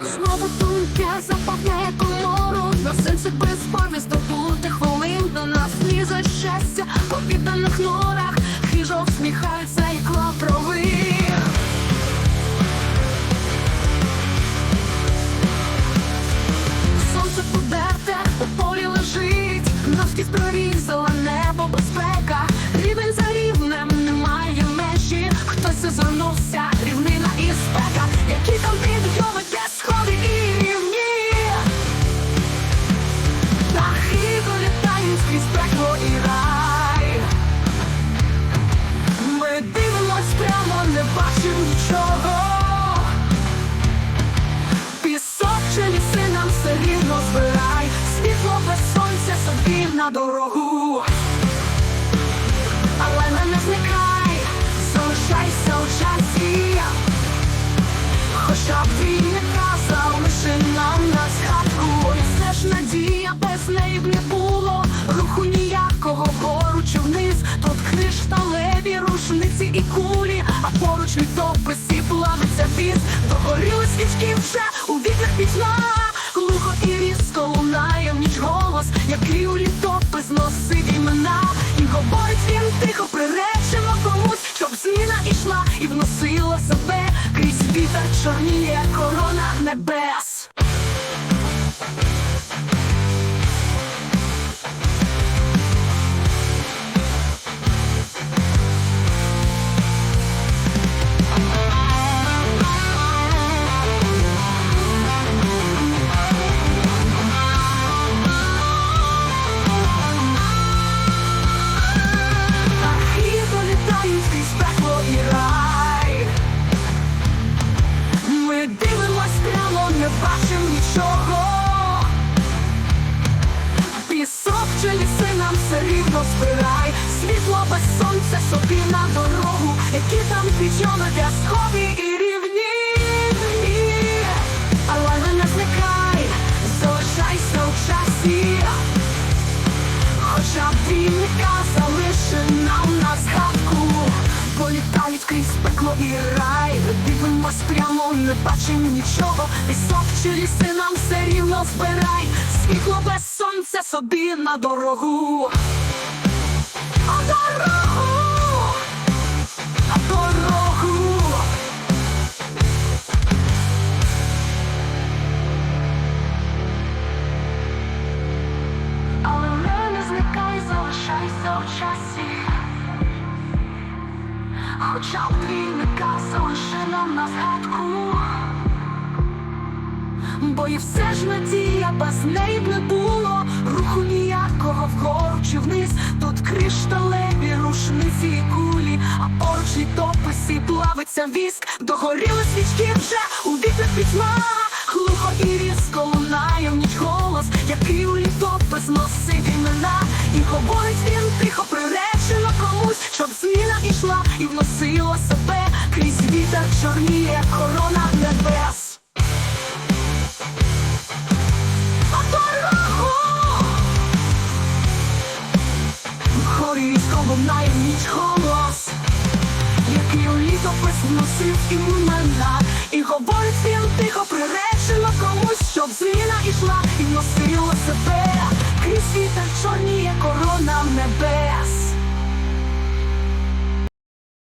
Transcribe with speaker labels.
Speaker 1: Знову думки заповняє комору На серце без форми здобути хвилин До нас. Лізе щастя по підданих норах. Хижо всміхається і клапровий Сонце подерте, у полі лежить. Навскіз прорізала небо безпека на дорогу. Але не зникай, залишайся у часі. Хоча б твій не казав, лише нам на згадку ж надія, без неї б не було. Руху ніякого вгору чи вниз. Тут кришталеві рушниці і кулі. А поруч літописі плавиться віз. Догоріли свічки вже у вікнах пітьма Який у літопис носив імена. І говорить він тихо приречено комусь Щоб зміна ішла і вносила себе. Крізь вітер чорніє корона небес пекло і рай. Ми дивимось прямо, не бачимо нічого. Пісок чи ліси нам все рівно збирай. Світло без сонця собі на дорогу. Які там підйоми в'язкові і рівні? Але не зникай, залишайся у часі. Хоча б двійника залиши нам на згадку Політають крізь пекло і рай. Дивимось прямо, не бачимо нічого. Пісок чи ліси нам все рівно збирай. Світло без сонця собі на дорогу. А дорогу А дорогу. Але не зникай, залишайся у часі Хоча б двійника залиши нам на згадку Бо і все ж надія, без неї б не було. Руху ніякого вгору чи вниз. Тут кришталеві рушниці і кулі А поруч літописі плавиться віск. Догоріли свічки вже у вікнах пітьма. Глухо і різко лунає в ніч голос Який у літопис носить імена. І говорить він тихо Щоб ішла і вносила себе Крізь вітер чорніє корона небес. А дорогу! Горі різко лунає ніч голос який у літопис вносив імена. І говорить він тихо приречено комусь, щоб зміна ішла і вносила